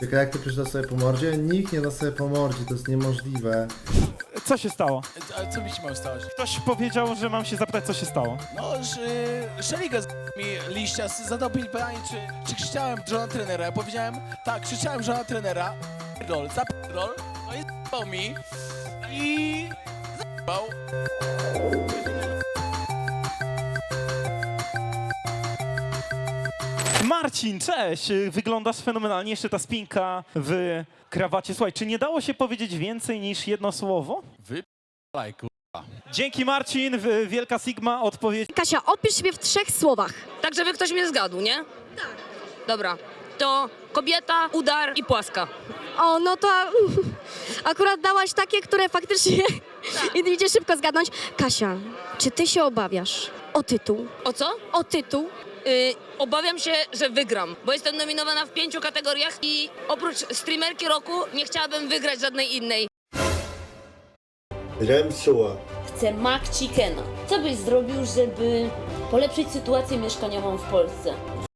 Tylko jak ty przyszedł sobie po mordzie? Nikt nie da sobie po mordzie, to jest niemożliwe. Co się stało? A co mi się ma stać? Ktoś powiedział, że mam się zapytać, co się stało. No, że Szeliga z mi liścia z- zadał mi pytanie, czy, czy krzyczałem żona trenera. Ja powiedziałem, tak, krzyczałem żona trenera. Rol, zapierdol. No i z***ał mi. I... z***ał. Marcin, cześć! Wyglądasz fenomenalnie, jeszcze ta spinka w krawacie. Słuchaj, czy nie dało się powiedzieć więcej niż jedno słowo? Laj, ku... Dzięki Marcin, w- Wielka Sigma odpowiedź. Kasia, opisz siebie w trzech słowach. Tak, żeby ktoś mnie zgadł, nie? Tak. Dobra. To kobieta, udar i płaska. O, no to akurat dałaś takie, które faktycznie i idzie szybko zgadnąć. Kasia, czy ty się obawiasz o tytuł? O co? O tytuł? Yy, obawiam się, że wygram, bo jestem nominowana w pięciu kategoriach i oprócz streamerki roku nie chciałabym wygrać żadnej innej. Remsuła. Chcę Mac Chickena. Co byś zrobił, żeby polepszyć sytuację mieszkaniową w Polsce?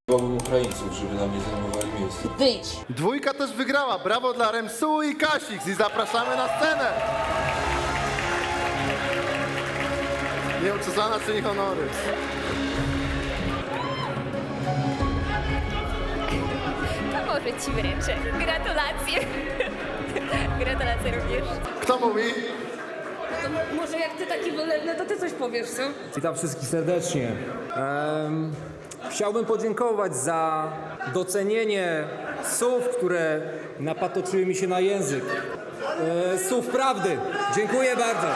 Wołabym Ukraińców, żeby na mnie zajmowali miejsce. Wyjdź. Dwójka też wygrała. Brawo dla Remsu i Kasix i zapraszamy na scenę. Nieuczesana czyni honory. To może ci wręczę. Gratulacje. Gratulacje również. Kto mówi? Może jak ty taki wylewny, to ty coś powiesz, co? Witam wszystkich serdecznie. Em, chciałbym podziękować za docenienie słów, które napatoczyły mi się na język. E, słów prawdy. Dziękuję bardzo,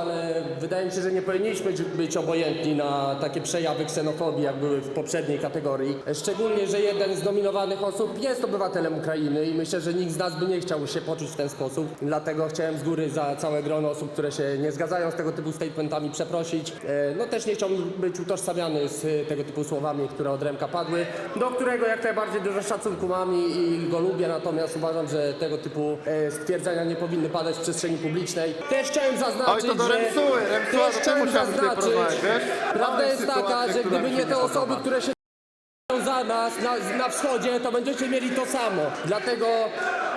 ale wydaje mi się, że nie powinniśmy być- obojętni na takie przejawy ksenofobii, jak były w poprzedniej kategorii. Szczególnie, że jeden z nominowanych osób jest obywatelem Ukrainy i myślę, że nikt z nas by nie chciał się poczuć w ten sposób. Dlatego chciałem z góry za całe grono osób, które się nie zgadzają z tego typu statementami przeprosić. E, No też nie chciałbym być utożsamiany z e, tego typu słowami, które od Remka padły, do którego jak najbardziej dużo szacunku mam i, i go lubię, natomiast uważam, że tego typu e, stwierdzenia nie powinny padać w przestrzeni publicznej. Też chciałem zaznaczyć, Oj, to do że... Remsuły. Ty chciałem zaznaczyć, prawda jest taka, że gdyby nie te osoby, które się za nas na, na wschodzie, to będziecie mieli to samo. Dlatego,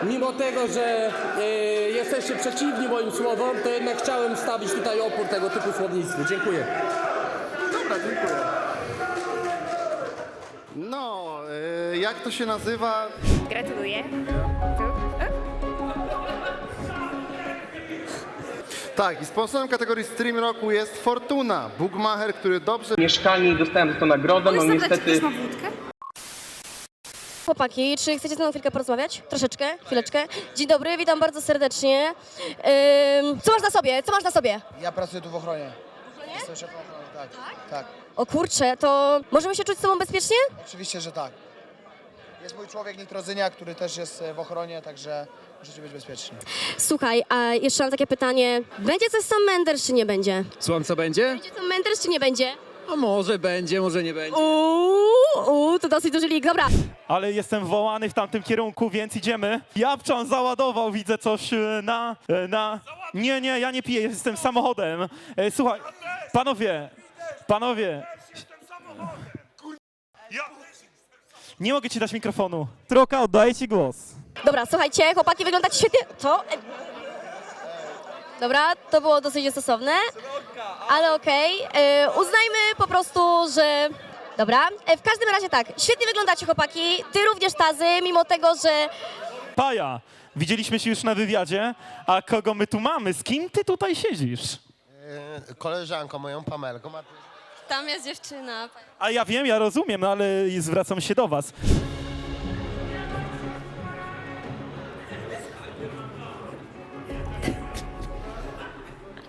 mimo tego, że e, jesteście przeciwni moim słowom, to jednak chciałem stawić tutaj opór tego typu słownictwu. Dziękuję. Dobra, dziękuję. No, y, jak to się nazywa? Gratuluję. Tak, i sponsorem kategorii Stream Roku jest Fortuna, Bugmacher, który dobrze Mieszkanie i dostałem za to nagrodę, no niestety... Chłopaki, czy chcecie ze mną chwilkę porozmawiać? Troszeczkę, chwileczkę. Dzień dobry, witam bardzo serdecznie. Ym, co masz na sobie? Co masz na sobie? Ja pracuję tu w ochronie. Jestem szefem ochrony, tak. Tak, O kurczę, to możemy się czuć z sobą bezpiecznie? oczywiście, że tak. Jest mój człowiek Nitrozynia, który też jest e, w ochronie, także możecie być bezpieczni. Słuchaj, a jeszcze mam takie pytanie. Będzie coś sam Menders, czy nie będzie? Słucham, co będzie? Będzie sam Menders, czy nie będzie? A może będzie, może nie będzie. Uuu, uuu, to dosyć duży lig. Dobra, Ale jestem wołany w tamtym kierunku, więc idziemy. Japczan załadował, widzę coś e, na... e, na... Nie, nie, ja nie piję, jestem samochodem. E, Słuchaj, panowie, panowie. Nie mogę ci dać mikrofonu. Troka, oddaję ci głos. Dobra, słuchajcie, chłopaki wyglądacie świetnie. Co? E, Dobra, to było dosyć niestosowne, ale okej. E, Uznajmy po prostu, że... Dobra, e, w każdym razie tak, świetnie wyglądacie chłopaki, ty również Tazy, mimo tego, że... Paja, widzieliśmy się już na wywiadzie, a kogo my tu mamy? Z kim ty tutaj siedzisz? Koleżanką moją Pamelką. A. Tam jest dziewczyna. A ja wiem, ja rozumiem, no ale zwracam się do was.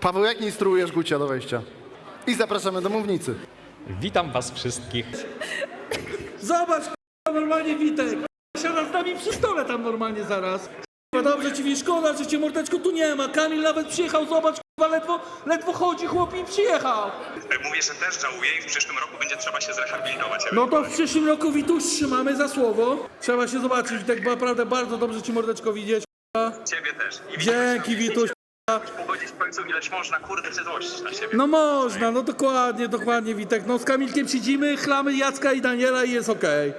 Paweł, jak nie instruujesz Gucia do wejścia? I zapraszamy do mównicy. Witam was wszystkich. Zobacz, normalnie Witek. Siada z nami przy stole tam normalnie zaraz. Dobrze ci mi szkoda, że cię mordeczko tu nie ma. Kamil nawet przyjechał, zobacz, k***a, ledwo, ledwo chodzi, chłop i przyjechał. Mówię, że też żałuję i w przyszłym roku będzie trzeba się zrehabilitować. No to w przyszłym roku Wituś trzymamy za słowo. Trzeba się zobaczyć, tak naprawdę bardzo dobrze ci mordeczko widzieć. Ciebie też. I Dzięki Wituś. Pogodzić końcu ileś można, kurde, złościć na siebie. No można, no dokładnie, dokładnie Witek. No z Kamilkiem siedzimy, chlamy Jacka i Daniela i jest okej.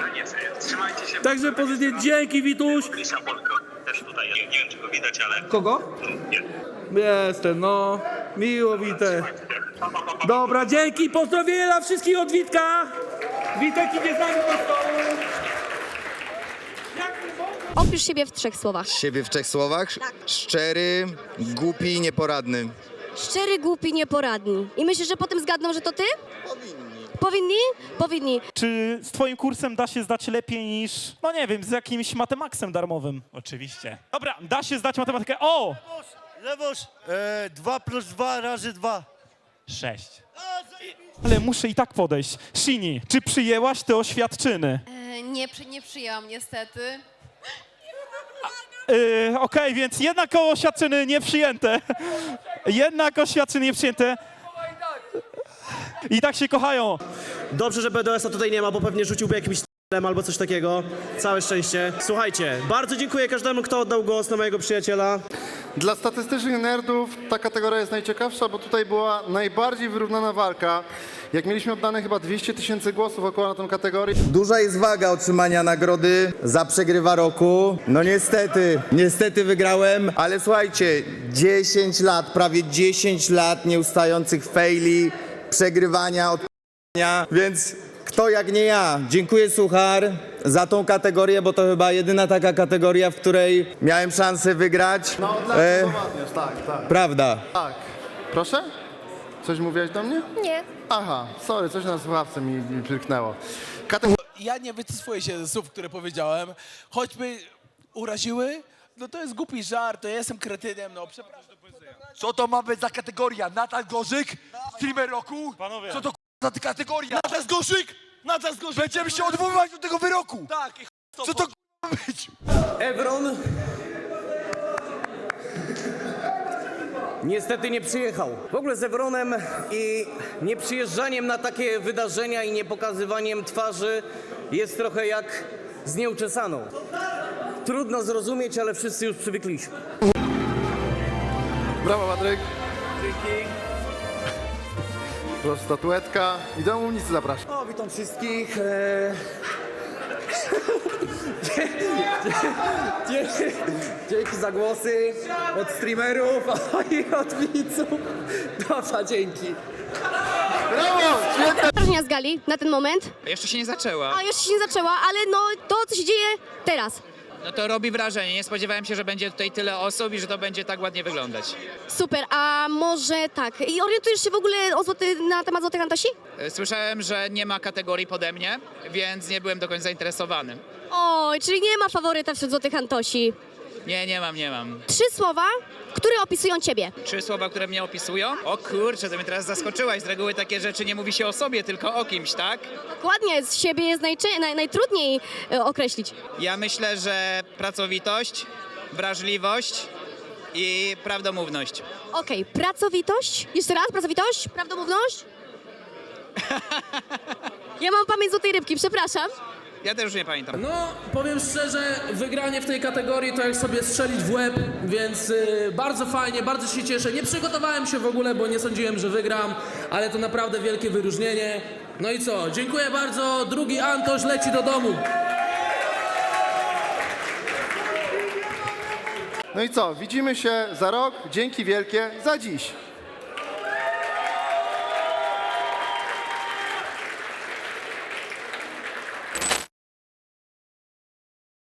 No nic, trzymajcie się. Także pozytywnie, dzięki Wituś. Polko też tutaj, nie, nie wiem czy go widać, ale... Kogo? Nie. Jestem, no. Miło Witek. Dobra, dzięki, pozdrowienia dla wszystkich od Witka. Witek idzie z nami do stołu. Opisz siebie w trzech słowach. Siebie w trzech słowach? Szczery, głupi, nieporadny. Szczery, głupi, nieporadni. I myślisz, że potem zgadną, że to ty? Powinni. Powinni? Powinni. Czy z twoim kursem da się zdać lepiej niż, no nie wiem, z jakimś matemaksem darmowym? Oczywiście. Dobra, da się zdać matematykę. O! Lewosz, 2 plus 2 razy 2. Sześć. Ale muszę i tak podejść. Shini, czy przyjęłaś te oświadczyny? nie, przy, nie przyjęłam niestety. Yy, Okej, więc jednak oświadczyny nie przyjęte. Jednak oświadczyny nie przyjęte. I tak się kochają. Dobrze, że BDS-a tutaj nie ma, bo pewnie rzuciłby jakimś albo coś takiego. Całe szczęście. Słuchajcie, bardzo dziękuję każdemu, kto oddał głos na mojego przyjaciela. Dla statystycznych nerdów ta kategoria jest najciekawsza, bo tutaj była najbardziej wyrównana walka. Jak mieliśmy oddane chyba 200 tysięcy głosów około na tę kategorię, Duża jest waga otrzymania nagrody za przegrywa roku. No niestety, niestety wygrałem, ale słuchajcie, 10 lat, prawie 10 lat nieustających faili, przegrywania, odpania, więc kto jak nie ja. Dziękuję Suchar za tą kategorię, bo to chyba jedyna taka kategoria, w której miałem szansę wygrać. no dla E, e... tak, tak, prawda. tak. Proszę? Coś mówiłeś do mnie? Nie. Aha, sorry, coś na słuchawce mi, mi przyrknęło. Kategoria Ja nie wycofuję się ze słów, które powiedziałem. Choćby uraziły, no to jest głupi żart, to ja jestem kretynem, no przepraszam. Co to ma być za kategoria? Natal Gorzyk? Streamer roku? Panowie. Co to k***a za kategoria? Natal Gorzyk! Natal Gorzyk! Będziemy się odwoływać do tego wyroku! Tak, Co to k***a ma być? Evron niestety nie przyjechał. W ogóle z Evronem i nieprzyjeżdżaniem na takie wydarzenia i niepokazywaniem twarzy jest trochę jak z nieuczesaną. Trudno zrozumieć, ale wszyscy już przywykliśmy. Brawo, Patryk. Dzięki. Proszę, statuetka. I do mównicy zapraszam. O, witam wszystkich. E... Dzięki, dzięki za głosy od streamerów i od widzów. Dobra, dzięki. Brawo! Świetne! Wrażenia z gali na ten moment. Jeszcze się nie zaczęła. A jeszcze się nie zaczęła, ale no to, co się dzieje teraz. No to robi wrażenie. Nie spodziewałem się, że będzie tutaj tyle osób i że to będzie tak ładnie wyglądać. Super, a może tak. I orientujesz się w ogóle o złoty, na temat Złotych Antosi? E, Słyszałem, że nie ma kategorii pode mnie, więc nie byłem do końca zainteresowany. Oj, czyli nie ma faworyta wśród Złotych Antosi. Nie, nie mam, nie mam. Trzy słowa, które opisują ciebie. Trzy słowa, które mnie opisują? O kurczę, to mnie teraz zaskoczyłaś. Z reguły takie rzeczy nie mówi się o sobie, tylko o kimś, tak? Dokładnie, z siebie jest najczę- naj, najtrudniej e, określić. Ja myślę, że pracowitość, wrażliwość i prawdomówność. Okej, pracowitość. Jeszcze raz, pracowitość, prawdomówność. Ja mam pamięć złotej rybki, przepraszam. Ja też już nie pamiętam. No, powiem szczerze, wygranie w tej kategorii to jak sobie strzelić w łeb, więc y, bardzo fajnie, bardzo się cieszę. Nie przygotowałem się w ogóle, bo nie sądziłem, że wygram, ale to naprawdę wielkie wyróżnienie. No i co, dziękuję bardzo, drugi Antoś leci do domu. No i co? Widzimy się za rok. Dzięki wielkie za dziś.